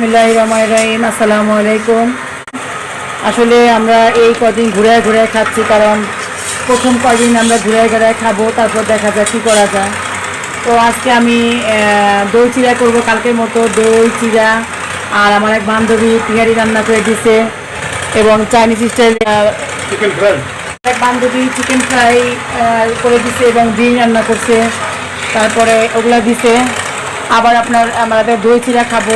বিসমিল্লাহ রহমান রহিম আসসালামু আলাইকুম। আসলে আমরা এই কদিন ঘুরে ঘুরে খাচ্ছি কারণ প্রথম কদিন আমরা ঘুরে ঘুরে খাব তারপর দেখা যাক কী করা যায়। তো আজকে আমি দই চিরা করব কালকের মতো দই চিরা আর আমার এক বান্ধবী তিহারি রান্না করে দিছে এবং চাইনিজ স্টাইল চিকেন ফ্রাই এক বান্ধবী চিকেন ফ্রাই করে দিছে এবং ডিম রান্না করছে তারপরে ওগুলা দিছে। আবার আপনার আমাদের দই চিরা খাব।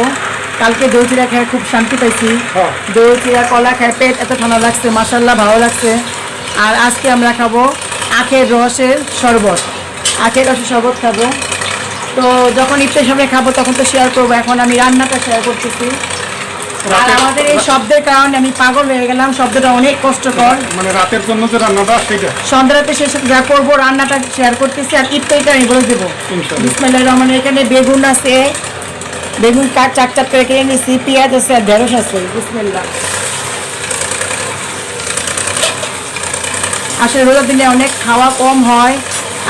কালকে দই চিরা খেয়ে খুব শান্তি পাইছি। হ্যাঁ। দই চিরা কলা খেয়ে পেট এত ঠান্ডা লাগছে মাসাল্লাহ ভালো লাগছে। আর আজকে আমরা খাব আখের রসের শরবত। আখের রসের শরবত খাব। তো যখন ইফতার সামনে খাব তখন তো শেয়ার করব এখন আমি রান্নাটা শেয়ার করতেছি। আর আমাদের এই শব্দের কারণে আমি পাগল হয়ে গেলাম শব্দটা অনেক কষ্টকর। মানে রাতের জন্য যে রান্নাটা সেটা। সন্ধ্যারাতে শেষ যা করব রান্নাটা শেয়ার করতেছি আর ইফতারিটা আমি বলে দেবো। বিসমিল্লাহ রহমান এখানে বেগুন আছে বেগুন কাট চাক চাক করে কিনে নিছি পেঁয়াজ আছে আর ঢেঁড়স আছে। বিসমিল্লা আসলে রোজার দিনে অনেক খাওয়া কম হয়।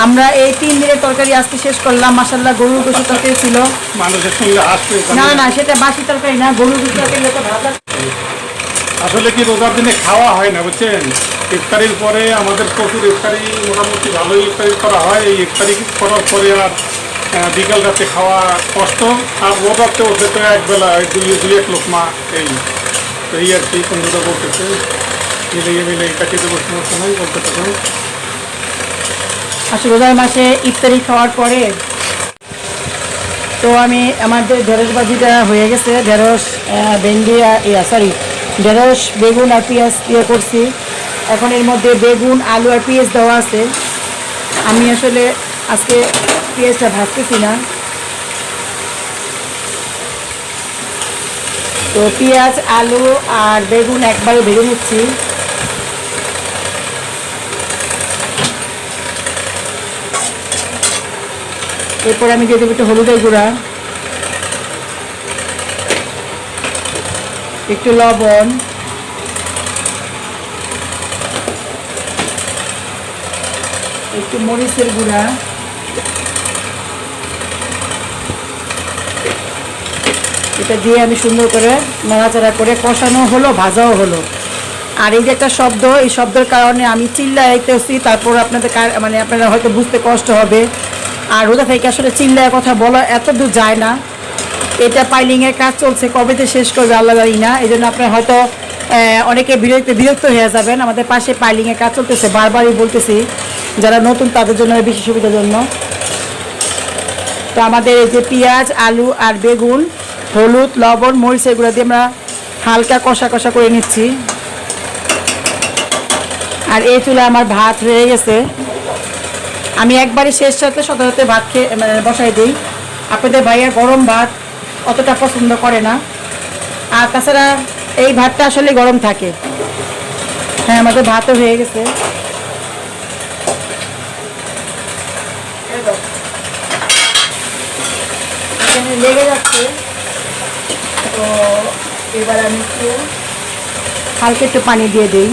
আমরা এই তিন দিনের তরকারি আজকে শেষ করলাম। মাসাল্লাহ গরুর গোসু তরকারি ছিল। মানুষের সঙ্গে আসছে না না সেটা বাসি তরকারি না গরুর গোসু তরকারি ভাজা আসলে কি রোজার দিনে খাওয়া হয় না বুঝছেন? ইফতারির পরে আমাদের প্রচুর ইফতারি মোটামুটি ভালোই ইফতারি করা হয়। এই ইফতারি করার পরে আর বিকাল রাতে খাওয়া কষ্ট, আর রোজাতে ওঠে তো একবেলা দুই দুই এক লোক মা, এই, তো এই আর কি বন্ধুরা বলতেছে। মিলিয়ে মিলে কাটিয়ে দেবো, সমস্যা নাই, বলতে থাকুন আসলে রোজার মাসে ইফতারি খাওয়ার পরে তো আমি আমাদের ঢেঁড়স ভাজিটা হয়ে গেছে, ঢেঁড়স ভেন্ডি ইয়া সরি ঢেঁড়স, বেগুন আর পেঁয়াজ দিয়ে করছি। এখন এর মধ্যে বেগুন, আলু আর পেঁয়াজ দেওয়া আছে। আমি আসলে আজকে পেঁয়াজটা ভাজতেছি না তো পেঁয়াজ, আলু আর বেগুন একবারে ভেজে নিচ্ছি। এরপর আমি দিয়ে দেবো একটু হলুদের গুঁড়া। একটু লবণ। একটু মরিচের গুঁড়া। এটা দিয়ে আমি সুন্দর করে নাড়াচাড়া করে কষানো হলো, ভাজাও হলো। আর এই যে একটা শব্দ, এই শব্দের কারণে আমি চিল্লাইতেছি, তারপর আপনাদের মানে আপনারা হয়তো বুঝতে কষ্ট হবে। আর রোজা থেকে আসলে চিল্লায় কথা বলা এত দূর যায় না। এটা পাইলিংয়ের কাজ চলছে কবেতে শেষ করবে আল্লাহ জানি না। এই জন্য আপনার হয়তো অনেকে বিরক্ত বিরক্ত হয়ে যাবেন। আমাদের পাশে পাইলিংয়ের কাজ চলতেছে, বারবারই বলতেছি, যারা নতুন তাদের জন্য বেশি সুবিধার জন্য। তো আমাদের এই যে পেঁয়াজ, আলু আর বেগুন, হলুদ, লবণ, মরিচ, এগুলো দিয়ে আমরা হালকা কষা কষা করে নিচ্ছি। আর এই চুলে আমার ভাত হয়ে গেছে। আমি একবারই শেষ সাথে সতর্কতে ভাত খেয়ে মানে বসাই দিই। আপনাদের ভাইয়া গরম ভাত অতটা পছন্দ করে না। আর তাছাড়া এই ভাতটা আসলে গরম থাকে। হ্যাঁ আমাদের ভাতও হয়ে গেছে এই দাও। এখানে লেগে যাচ্ছে। তো এবার আমি একটু হালকা একটু পানি দিয়ে দিই।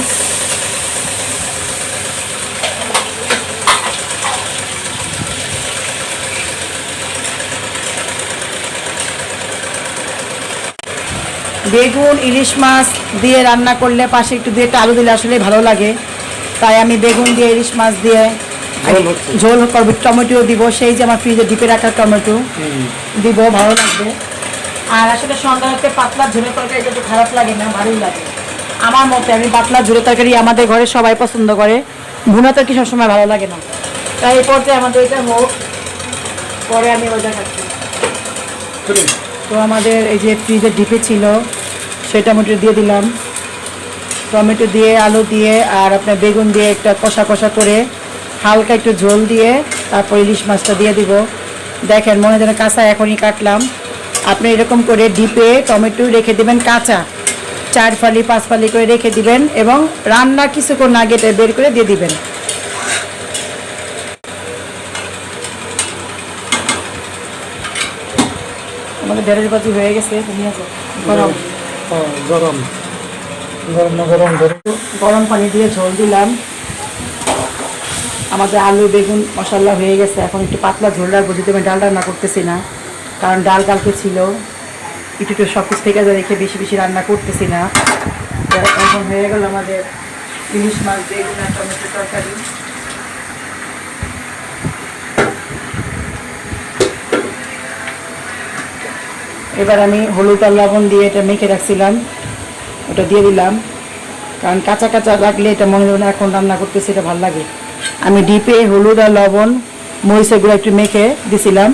বেগুন, ইলিশ মাছ দিয়ে রান্না করলে পাশে একটু দিয়ে একটা আলু দিলে আসলে ভালো লাগে। তাই আমি বেগুন দিয়ে, ইলিশ মাছ দিয়ে ঝোল। করব টমেটো দিব সেই যে আমার ফ্রিজে ডিপে রাখা টমেটো দিব ভালো লাগবে। আর আসলে সন্ধ্যাতে পাতলা ঝোলের তরকারি একটু খারাপ লাগে না ভালোই লাগে। আমার মতে আমি পাতলা ঝোলের তরকারি আমাদের ঘরে সবাই পছন্দ করে। ভুনা তরকারি সবসময় ভালো লাগে না। তাই এই পর্যায়ে আমাদের এটা হোক পরে আমি ওইটা খাচ্ছি তো আমাদের এই যে ফ্রিজের ডিপে ছিল সেই টমেটো দিয়ে দিলাম। টমেটো দিয়ে আলু দিয়ে আর আপনার বেগুন দিয়ে একটা কষা কষা করে হালকা একটু ঝোল দিয়ে তারপর ইলিশ মাছটা দিয়ে দিব। দেখেন মনে যেন কাঁচা এখনই কাটলাম। আপনি এরকম করে ডিপে টমেটো রেখে দিবেন কাঁচা। চার ফালি পাঁচ ফালি করে রেখে দিবেন এবং রান্না কিছুক্ষণ আগে এটা বের করে দিয়ে দিবেন। আমাদের ঢেঁড়স বাজি হয়ে গেছে গরম। হ্যাঁ, গরম। গরম গরম গরম গরম পানি দিয়ে ঝোল দিলাম। আমাদের আলু, বেগুন, মশলা হয়ে গেছে। এখন একটু পাতলা ঝোল রাখব যদি আমি ডাল রান্না করতেছি না। কারণ ডাল কালকে ছিল। একটু একটু সব কিছু থেকে রেখে বেশি বেশি রান্না করতেছি না। এখন হয়ে গেল আমাদের ইলিশ মাছ, বেগুন আর টমেটো তরকারি। এবার আমি হলুদ আর লবণ দিয়ে এটা মেখে রাখছিলাম। ওটা দিয়ে দিলাম। কারণ কাঁচা কাঁচা লাগলে এটা মনে হয় এখন রান্না করতেছি, এটা ভালো লাগে। আমি ডিপে হলুদ আর লবণ মরিচের গুঁড়ো একটু মেখে দিছিলাম।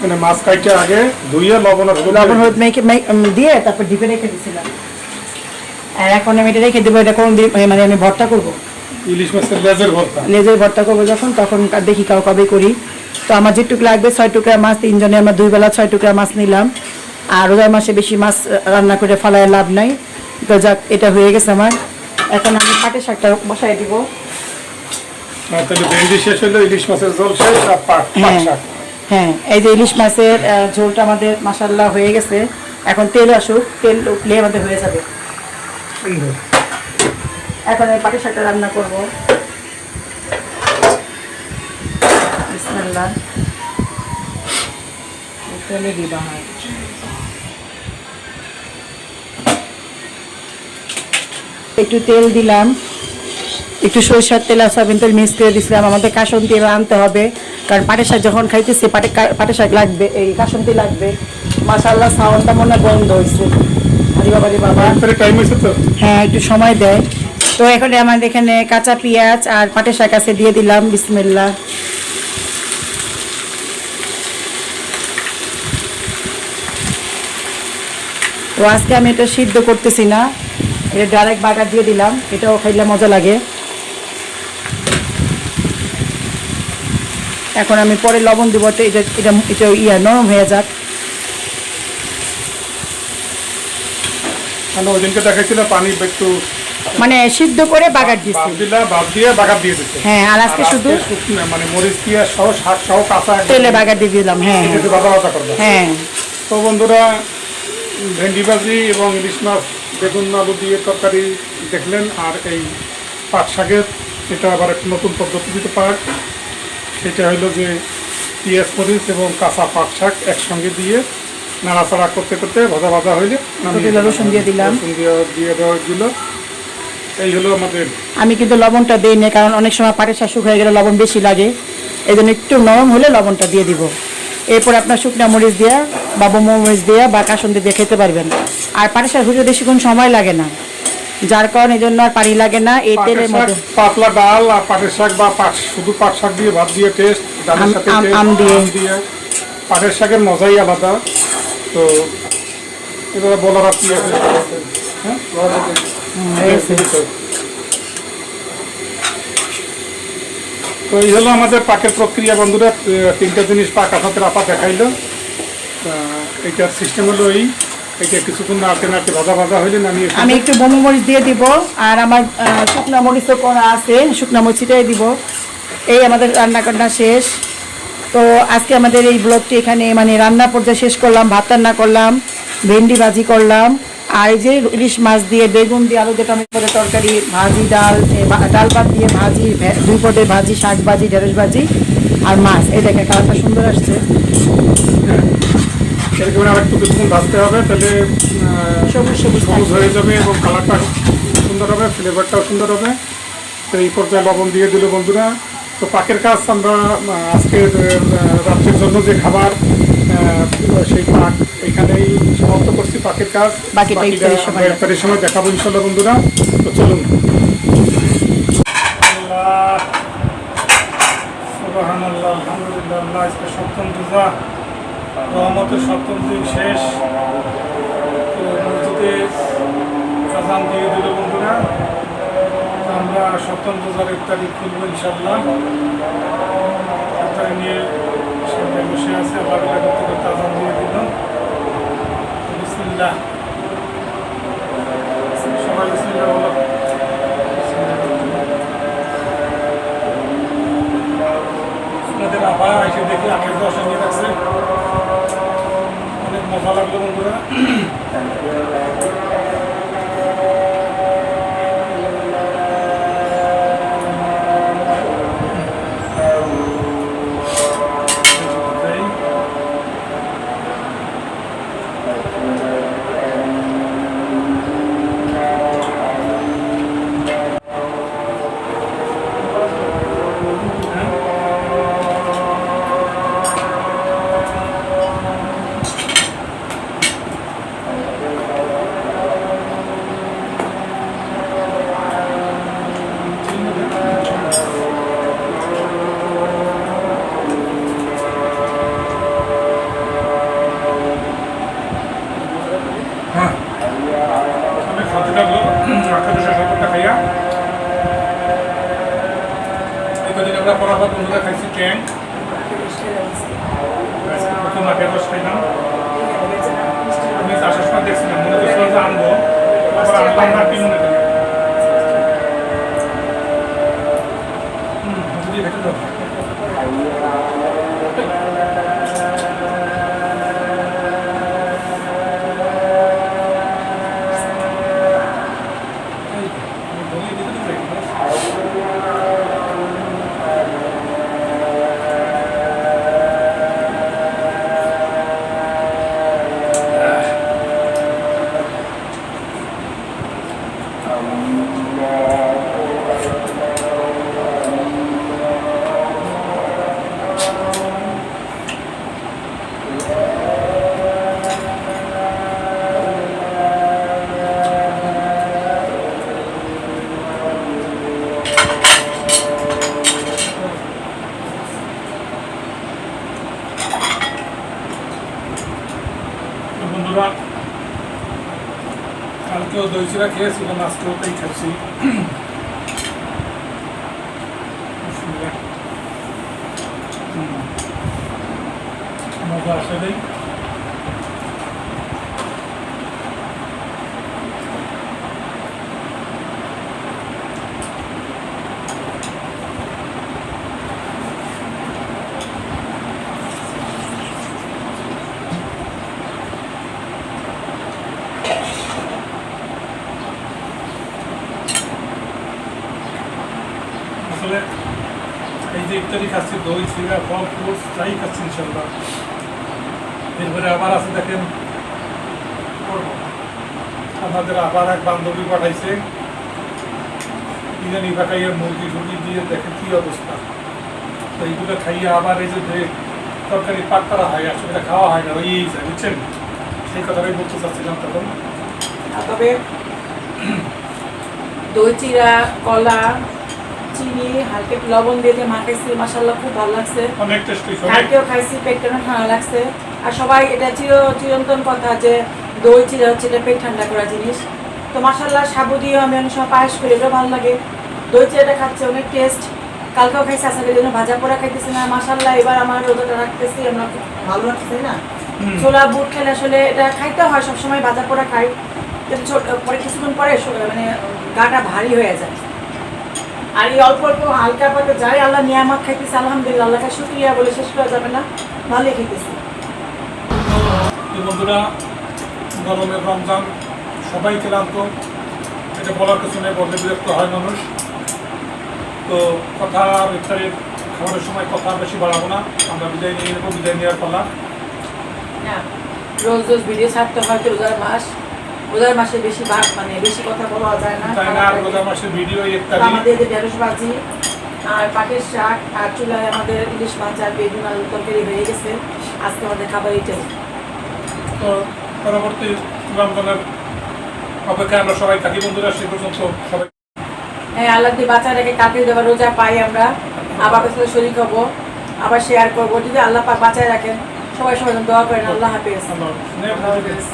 মানে মাছ কাইটে আগে ধুইয়ে লবণ আর লবণ হলুদ মেখে দিয়ে তারপর ডিপে রেখে দিছিলাম। আর এখন আমি এটা রেখে দেবো এটা কোন মানে আমি ভর্তা করব। ইলিশ মাছের লেজের ভর্তা। লেজের ভর্তা করব যখন তখন দেখি কাউ কবে করি। তো আমার যেটুকু লাগবে ছয় টুকরা মাছ তিনজনে আমরা দুই বেলা ছয় টুকরা মাছ নিলাম। আর রোজার মাসে বেশি মাছ রান্না করে ফালায় লাভ নাই। তো যাক এটা হয়ে গেছে আমার। এখন আমি শাকটা বসাই দিব। আর তাহলে ভেন্ডি শেষ হলো ইলিশ মাছের ঝোল শেষ আর পাট পাট হ্যাঁ শাক। হ্যাঁ এই যে ইলিশ মাছের ঝোলটা আমাদের মাসাল্লাহ হয়ে গেছে। এখন তেল আসুক তেল উঠলে আমাদের হয়ে যাবে। এখন পাটের শাকটা রান্না করব। বিসমিল্লাহ। তেলে দিবা হয়। একটু তেল দিলাম। একটু সরিষার তেল আর সয়াবিন তেল মিক্স করে দিছিলাম। আমাদের কাসন তেল আনতে হবে। কারণ পাটের শাক যখন খাইতেছি পাটে পাটের শাক লাগবে এই কাসন্তি লাগবে। মাসাল্লাহ সাউন্ডটা মনে হয় বন্ধ হয়েছে হ্যাঁ একটু সময় দেয়। তো এখন আমাদের এখানে কাঁচা পেঁয়াজ আর পাটের শাক আছে দিয়ে দিলাম। বিসমিল্লা তো আজকে আমি এটা সিদ্ধ করতেছি না। এটা ডাইরেক্ট বাগার দিয়ে দিলাম। এটাও খাইলে মজা লাগে। এখন আমি পরে লবণ দিব তো এটা এটা এটা ইয়া নরম হয়ে যাক। মানে মানে সিদ্ধ করে বাগার বাদ দিলা বাদ দিয়ে বাগার দিয়ে দিচ্ছে হ্যাঁ আর আজকে শুধু মানে মরিচ দিয়ে সহ শাক সহ কাঁচা তেলে বাগার দিয়ে দিলাম হ্যাঁ একটু ভাজা ভাজা করবে হ্যাঁ। তো বন্ধুরা ভেন্ডি ভাজি এবং ইলিশ মাছ বেগুন আলু দিয়ে তরকারি দেখলেন আর এই পাট শাকের এটা আবার একটা নতুন পদ্ধতিতে পাক সেটা হলো যে পেঁয়াজ মরিচ এবং কাঁচা পাট শাক একসঙ্গে দিয়ে নাড়াচাড়া করতে করতে ভাজা ভাজা হইলে রসুন দিয়ে দিলাম। রসুন দিয়ে দিয়ে দেওয়া দিল এই হলো আমাদের আমি কিন্তু লবণটা দিই না কারণ অনেক সময় পাটের শাশুক হয়ে গেলে লবণ বেশি লাগে। এই জন্য একটু নরম হলে লবণটা দিয়ে দিব। এরপর আপনার শুকনা মরিচ দেওয়া বা বোমো মরিচ দেওয়া বা কাসন্দি দিয়ে খেতে পারবেন। আর পাটের শাক ভুজতে বেশিক্ষণ সময় লাগে না। যার কারণে এই জন্য আর পানি লাগে না এই তেলের মধ্যে। পাতলা ডাল আর পাটের শাক বা পাট শুধু পাট শাক দিয়ে ভাত দিয়ে টেস্ট ডালের আম- সাথে আম- দিয়ে। পাটের শাকের মজাই আলাদা। তো এবার বলার আছে? হ্যাঁ হয়েছে। তো এই হলো আমাদের পাকের প্রক্রিয়া, বন্ধুরা। তিনটা জিনিস পাক আপনাদের আপা দেখাইলো। এইটার সিস্টেম হলো এই। এটা কিছুক্ষণ নাড়তে নাড়তে ভাজা ভাজা হইলে, নামিয়ে আমি একটু বোমো দিয়ে দিব, আর আমার শুকনা মরিচও করা আছে, শুকনা মরিচটাই দিব। এই আমাদের রান্না কান্না শেষ। তো আজকে আমাদের এই ব্লগটি এখানে মানে রান্না পর্যায়ে শেষ করলাম, ভাত রান্না করলাম, ভেন্ডি ভাজি করলাম। আর এই যে ইলিশ মাছ দিয়ে বেগুন দিয়ে আলু দিয়ে টমেটো তরকারি ভাজি ডাল ডাল ভাত দিয়ে ভাজি দুই পদের ভাজি শাক ভাজি ঢেঁড়স ভাজি আর মাছ। এই দেখে কালারটা সুন্দর আসছে। এরকম আর একটু কিছুক্ষণ ভাজতে হবে তাহলে সবুজ সবুজ সবুজ হয়ে যাবে এবং কালারটা সুন্দর হবে ফ্লেভারটাও সুন্দর হবে। তো এই পর্যায়ে লবণ দিয়ে দিল বন্ধুরা। তো পাকের কাজ আমরা আজকের রাত্রের জন্য যে খাবার সেই পাক এখানেই সমাপ্ত করছি পাকের কাজ। বাকিটা ইফতারের সময় দেখাবো ইনশাল্লাহ বন্ধুরা। তো চলুন। সপ্তম রোজা রহমতের সপ্তম দিন শেষ। তো মসজিদে আজান দিয়ে দিল বন্ধুরা। আমরা সপ্তম রোজার ইফতারি খুলবো ইনশাল্লাহ। ইফতারি নিয়ে সামনে বসে আছে বিলা করতে করতে আজান দিয়ে দিল বিসমিল্লাহ। সবাই বিসমিল্লাহ বলো। আপনাদের আবার এসে দেখি আখের দশা নিয়ে রাখছে। অনেক মজা লাগল বন্ধুরা। বন্ধুরা কালকেও দই চিরা খেয়েছিলাম আজকেও তাই খাচ্ছি বিসমিল্লাহ। হুম। মজা আসলেই আসলে এই যে ইত্যাদি খাচ্ছি দই চিরা ফল ফ্রুটস যাই খাচ্ছি ইনশাল্লাহ। এরপরে আবার আছে দেখেন আমাদের আবার এক বান্ধবী পাঠাইছে। বিরিয়ানি পাঠাইয়ে মুরগি টুরগি দিয়ে দেখেন কি অবস্থা। তো এইগুলো খাইয়ে আবার এই যে তরকারি পাক করা হয় আসলে এটা খাওয়া হয় না ওই যায়, বুঝছেন? সেই কথাটাই বলতে চাচ্ছিলাম তখন। আর তবে দই চিরা কলা চিনি হালকা লবণ দিয়ে যে মাখাইছি মাসাল্লাহ খুব ভালো লাগছে। কালকেও খাইছি পেটটা না ঠান্ডা লাগছে। আর সবাই এটা চির চিরন্তন কথা যে দই চিরা হচ্ছে এটা পেট ঠান্ডা করা জিনিস। তো মাসাল্লাহ সাবু দিয়েও আমি অনেক সময় পায়েস করি এটাও ভালো লাগে। দই চিরাটা খাচ্ছে অনেক টেস্ট কালকেও খাইছি আসাদের জন্য ভাজা পোড়া খাইতেছি না। মাসাল্লাহ এবার আমার রোজাটা রাখতেছি আমরা খুব ভালো লাগছে না? ছোলা বুট খেলে আসলে এটা খাইতে হয় সবসময় ভাজা পোড়া খাই। কিন্তু পরে কিছুক্ষণ পরে মানে গাটা ভারী হয়ে যায়। আর এই অল্প অল্প হালকা পাতে যাই আল্লাহ নিয়ামত খাইতেছি আলহামদুলিল্লাহ আল্লাহকে শুক্রিয়া বলে শেষ করা যাবে না। ভালোই খাইতেছি। তো বন্ধুরা গরমের রমজান সবাই ক্লান্ত। এটা বলার কিছু নেই বলতে বিরক্ত হয় মানুষ। তো কথা আর ইফতারের খাবারের সময় কথা বেশি বাড়াবো না। আমরা বিদায় নিয়ে নেব বিদায় নেওয়ার পালা। রোজ রোজ ভিডিও ছাড়তে হয় রোজার মাস। রোজার মাসে বেশি ভাগ মানে বেশি কথা বলা যায় না। ভিডিও আমাদের যে ঢেঁড়স ভাজি আর পাটের শাক আর চুলায় আমাদের ইলিশ মাছ আর বেগুন আলু তরকারি হয়ে গেছে। আজকে আমাদের খাবার এটাই তো পরবর্তী রমজানের অপেক্ষায় আমরা সবাই থাকি। বন্ধুরা সে পর্যন্ত সবাই হ্যাঁ আল্লাহ দিয়ে রেখে দেওয়া রোজা পাই আমরা। আবার সাথে শরীর হব আবার শেয়ার করব। যদি আল্লাহ পাক বাঁচায় রাখেন সবাই সবাই দোয়া করেন। আল্লাহ হাফেজ। আল্লাহ হাফেজ।